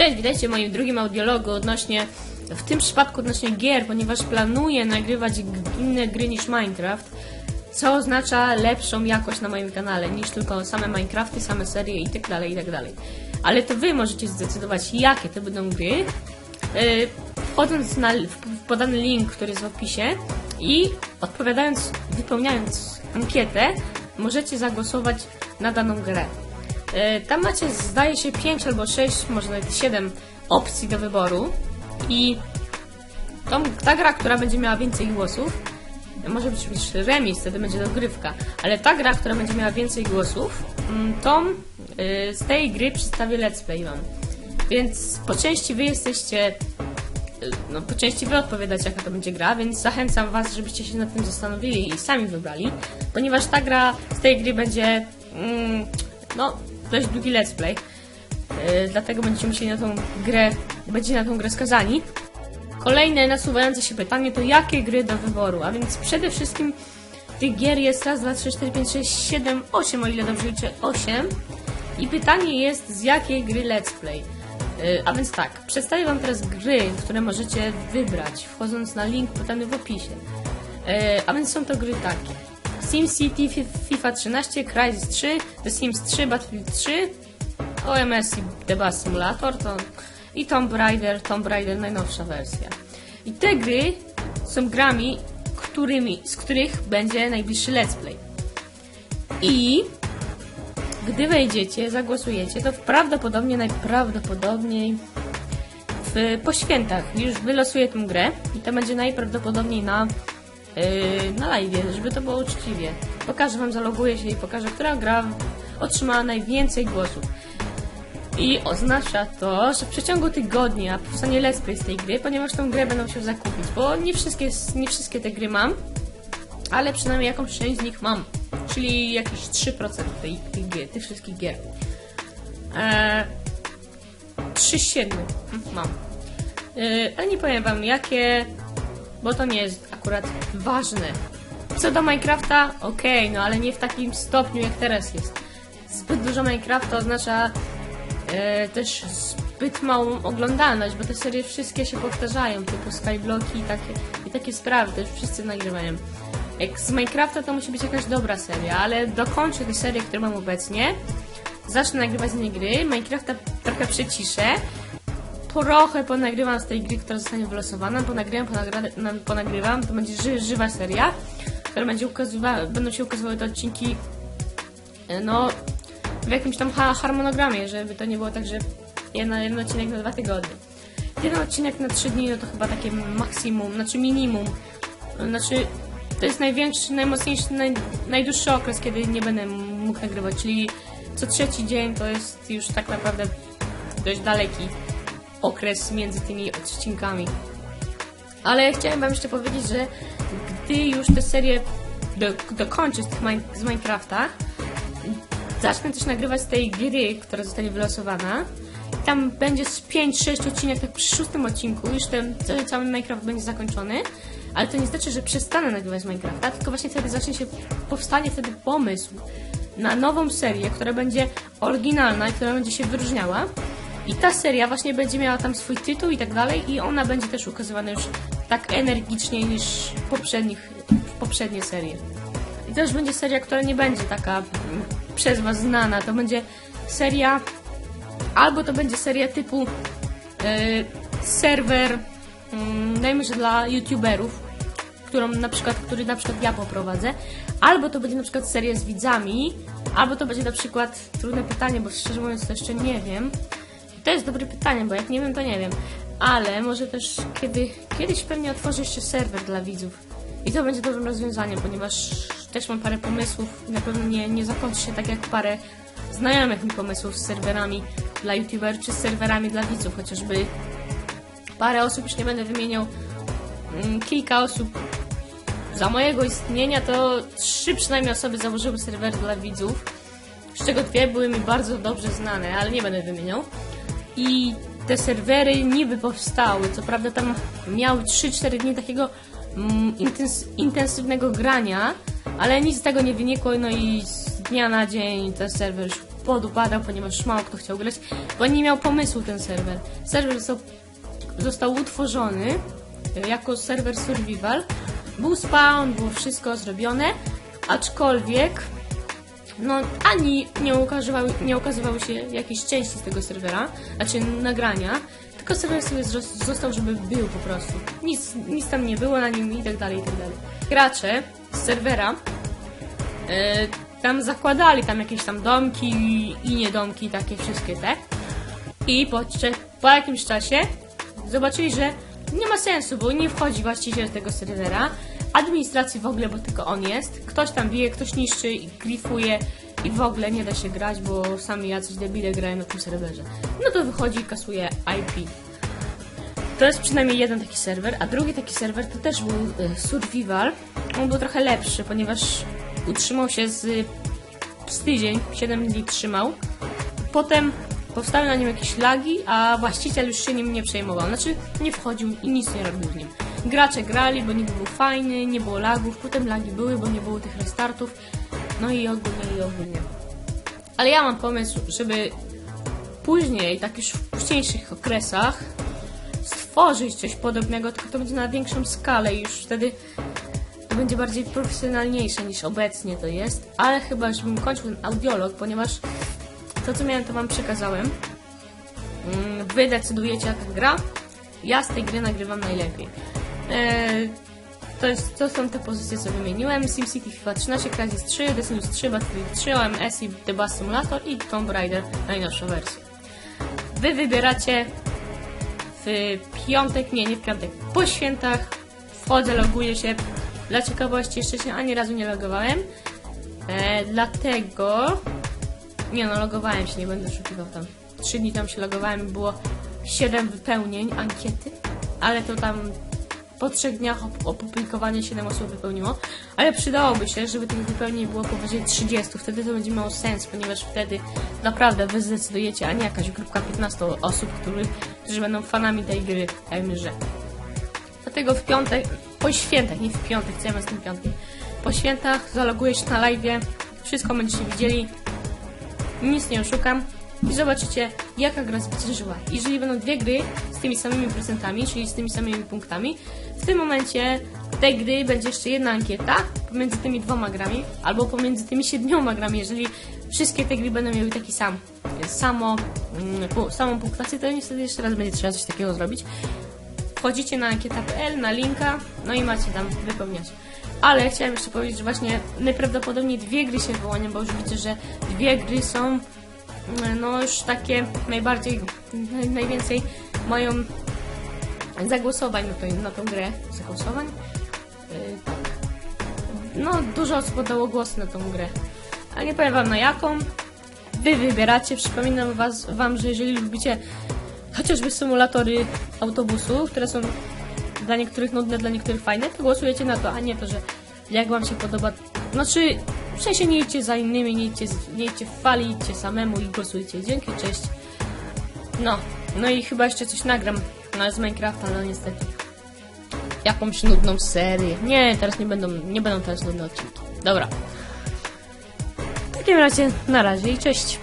Cześć, witajcie w moim drugim audiologu odnośnie, w tym przypadku odnośnie gier, ponieważ planuję nagrywać inne gry niż Minecraft, co oznacza lepszą jakość na moim kanale niż tylko same Minecrafty, same serie i tak dalej, i tak. Ale to wy możecie zdecydować, jakie to będą gry, wchodząc na w w podany link, który jest w opisie i odpowiadając, wypełniając ankietę, możecie zagłosować na daną grę. E, Tam macie, zdaje się, 5 albo 6, może nawet 7 opcji do wyboru. I tą, ta gra, która będzie miała więcej głosów, może być już remis, wtedy będzie dogrywka, ale ta gra, która będzie miała więcej głosów, mm, tą y, z tej gry przedstawię let's play wam. Więc po części wy jesteście y, no po części wy odpowiadać jaka to będzie gra, więc zachęcam was, żebyście się nad tym zastanowili i sami wybrali, ponieważ ta gra z tej gry będzie mm, no dość długi let's play. Yy, dlatego będziecie musieli na tą grę, będziecie na tą grę skazani. Kolejne nasuwające się pytanie to jakie gry do wyboru, a więc przede wszystkim tych gier jest raz, dwa, trzy, cztery, pięć, sześć, siedem, osiem, o ile dobrze liczę, osiem. I pytanie jest z jakiej gry let's play. Yy, A więc tak, przedstawię Wam teraz gry, które możecie wybrać, wchodząc na link podany w opisie. Yy, A więc są to gry takie. SimCity, Fi- FIFA 13, Crysis 3, The Sims 3, Battlefield 3, OMS i The Bus Simulator to, i Tomb Raider, Tomb Raider najnowsza wersja. I te gry są grami, którymi, z których będzie najbliższy let's play. I gdy wejdziecie, zagłosujecie, to prawdopodobnie, najprawdopodobniej w, po świętach już wylosuję tę grę i to będzie najprawdopodobniej na, yy, na live, żeby to było uczciwie. Pokażę wam, zaloguję się i pokażę, która gra otrzymała najwięcej głosów. I oznacza to, że w przeciągu tygodnia powstanie let's z tej gry, ponieważ tą grę będę musiał zakupić, bo nie wszystkie, nie wszystkie te gry mam, ale przynajmniej jakąś część z nich mam. Czyli jakieś 3% tej, tej gier, tych wszystkich gier. Eee, 3 z 7 mam. Eee, ale nie powiem wam jakie, bo to nie jest akurat ważne. Co do Minecrafta, okej, no ale nie w takim stopniu jak teraz jest. Zbyt dużo Minecrafta oznacza e, też zbyt małą oglądalność, bo te serie wszystkie się powtarzają, typu Skyblocki i takie, i takie sprawy, już wszyscy nagrywają. Jak z Minecrafta to musi być jakaś dobra seria, ale dokończę tę serię, którą mam obecnie, zacznę nagrywać z niej gry, Minecrafta trochę przyciszę, trochę ponagrywam z tej gry, która zostanie wylosowana, ponagrywam, ponagra, na- ponagrywam, to będzie ży, żywa seria, która będzie ukazywa, będą się ukazywały te odcinki e, no, w jakimś tam ha harmonogramie, żeby to nie było tak, że jedna, jeden odcinek na dwa tygodnie. Jeden odcinek na trzy dni, no to chyba takie maksimum, znaczy minimum. Znaczy, to jest największy, najmocniejszy, naj, najdłuższy okres, kiedy nie będę mógł nagrywać, czyli co trzeci dzień to jest już tak naprawdę dość daleki okres między tymi odcinkami. Ale chciałem wam jeszcze powiedzieć, że gdy już tę serię do, dokończę z, z Minecrafta, zacznę też nagrywać z tej gry, która zostanie wylosowana. Tam będzie z 5-6 odcinek, tak przy szóstym odcinku już ten cały, cały Minecraft będzie zakończony. Ale to nie znaczy, że przestanę nagrywać Minecrafta, tylko właśnie wtedy zacznie się, powstanie wtedy pomysł na nową serię, która będzie oryginalna i która będzie się wyróżniała. I ta seria właśnie będzie miała tam swój tytuł i tak dalej i ona będzie też ukazywana już tak energicznie niż poprzednich, poprzednie serie. I już będzie seria, która nie będzie taka mm, przez Was znana. To będzie seria, albo to będzie seria typu e, serwer, mm, dajmy że dla youtuberów, którą na przykład, który na przykład ja poprowadzę, albo to będzie na przykład seria z widzami, albo to będzie na przykład trudne pytanie, bo szczerze mówiąc to jeszcze nie wiem. To jest dobre pytanie, bo jak nie wiem, to nie wiem. Ale może też kiedy, kiedyś pewnie otworzę jeszcze serwer dla widzów. I to będzie dobrym rozwiązaniem, ponieważ też mam parę pomysłów na pewno nie, nie zakończy się tak jak parę znajomych mi pomysłów z serwerami dla youtuberów czy z serwerami dla widzów, chociażby parę osób, już nie będę wymieniał, mm, kilka osób za mojego istnienia to trzy przynajmniej osoby założyły serwer dla widzów, z czego dwie były mi bardzo dobrze znane, ale nie będę wymieniał. I te serwery niby powstały, co prawda tam miały 3-4 dni takiego mm, intens intensywnego grania, ale nic z tego nie wynikło, no i z dnia na dzień ten serwer już podupadał, ponieważ mało kto chciał grać, bo nie miał pomysłu ten serwer. Serwer został, został utworzony e, jako serwer survival. Był spawn, było wszystko zrobione, aczkolwiek no ani nie ukazywały, nie ukazywały się jakieś części z tego serwera, znaczy nagrania, tylko serwer sobie został, żeby był po prostu. Nic, nic tam nie było na nim i tak dalej, i tak dalej. Gracze z serwera e, tam zakładali tam jakieś tam domki i, niedomki, takie wszystkie te. I po, po jakimś czasie zobaczyli, że nie ma sensu, bo nie wchodzi właściciel tego serwera, administracji w ogóle, bo tylko on jest. Ktoś tam bije, ktoś niszczy i grifuje i w ogóle nie da się grać, bo sami jacyś debile grają na tym serwerze. No to wychodzi i kasuje IP. To jest przynajmniej jeden taki serwer, a drugi taki serwer to też był y, Survival. On był trochę lepszy, ponieważ utrzymał się z, z tydzień, 7 dni trzymał. Potem powstały na nim jakieś lagi, a właściciel już się nim nie przejmował. Znaczy nie wchodził i nic nie robił z nim. Gracze grali, bo niby był fajny, nie było lagów, potem lagi były, bo nie było tych restartów. No i ogólnie i ogólnie. Ale ja mam pomysł, żeby później, tak już w późniejszych okresach, stworzyć coś podobnego, tylko to będzie na większą skalę i już wtedy to będzie bardziej profesjonalniejsze niż obecnie to jest. Ale chyba, żebym kończył ten audiolog, ponieważ to, co miałem, to wam przekazałem. Mm, Wy decydujecie, jaka gra. Ja z tej gry nagrywam najlepiej. Eee, to, jest, to są te pozycje, co wymieniłem. SimCity FIFA 13, Crysis 3, The Sims 3, Battlefield 3, OMS i The Bus Simulator i Tomb Raider najnowszą wersję. Wy wybieracie w piątek, nie, nie w piątek, po świętach wchodzę, loguję się. Dla ciekawości jeszcze się ani razu nie logowałem. E, dlatego... Nie no, logowałem się, nie będę oszukiwał tam. Trzy dni tam się logowałem było 7 wypełnień ankiety, ale to tam po trzech dniach op- opublikowanie 7 osób wypełniło, ale przydałoby się, żeby tych wypełnień było powyżej 30, wtedy to będzie miało sens, ponieważ wtedy naprawdę wy zdecydujecie, a nie jakaś grupka 15 osób, który, którzy będą fanami tej gry, dajmy, że. Dlatego w piątek, po świętach, nie w piątek, co ja z tym piątkiem, po świętach zaloguję się na live, wszystko będziecie widzieli, nic nie oszukam i zobaczycie, jaka gra zwyciężyła. Jeżeli będą dwie gry z tymi samymi procentami, czyli z tymi samymi punktami, w tym momencie tej gry będzie jeszcze jedna ankieta pomiędzy tymi dwoma grami, albo pomiędzy tymi siedmioma grami, jeżeli wszystkie te gry będą miały taki sam, samo, mm, samą punktację, to niestety jeszcze raz będzie trzeba coś takiego zrobić. Wchodzicie na ankieta.pl, na linka, no i macie tam wypełniać. Ale chciałem jeszcze powiedzieć, że właśnie najprawdopodobniej dwie gry się wyłonią, bo już widzę, że dwie gry są mm, no już takie najbardziej, naj, najwięcej mają zagłosowań na, to, na tą grę. Zagłosowań? Yy, tak. No, dużo osób oddało głos na tą grę. Ale nie powiem wam na jaką. Wy wybieracie. Przypominam was, wam, że jeżeli lubicie chociażby symulatory autobusu, które są dla niektórych nudne, dla niektórych fajne, to głosujecie na to, a nie to, że jak wam się podoba. Znaczy, w sensie nie idźcie za innymi, nie idźcie, nie idźcie w fali, idźcie samemu i głosujcie. Dzięki, cześć. No, no i chyba jeszcze coś nagram no, z Minecrafta, no niestety. Jakąś nudną serię. Nie, teraz nie będą, nie będą teraz nudne odcinki. Dobra. W takim razie, na razie i cześć.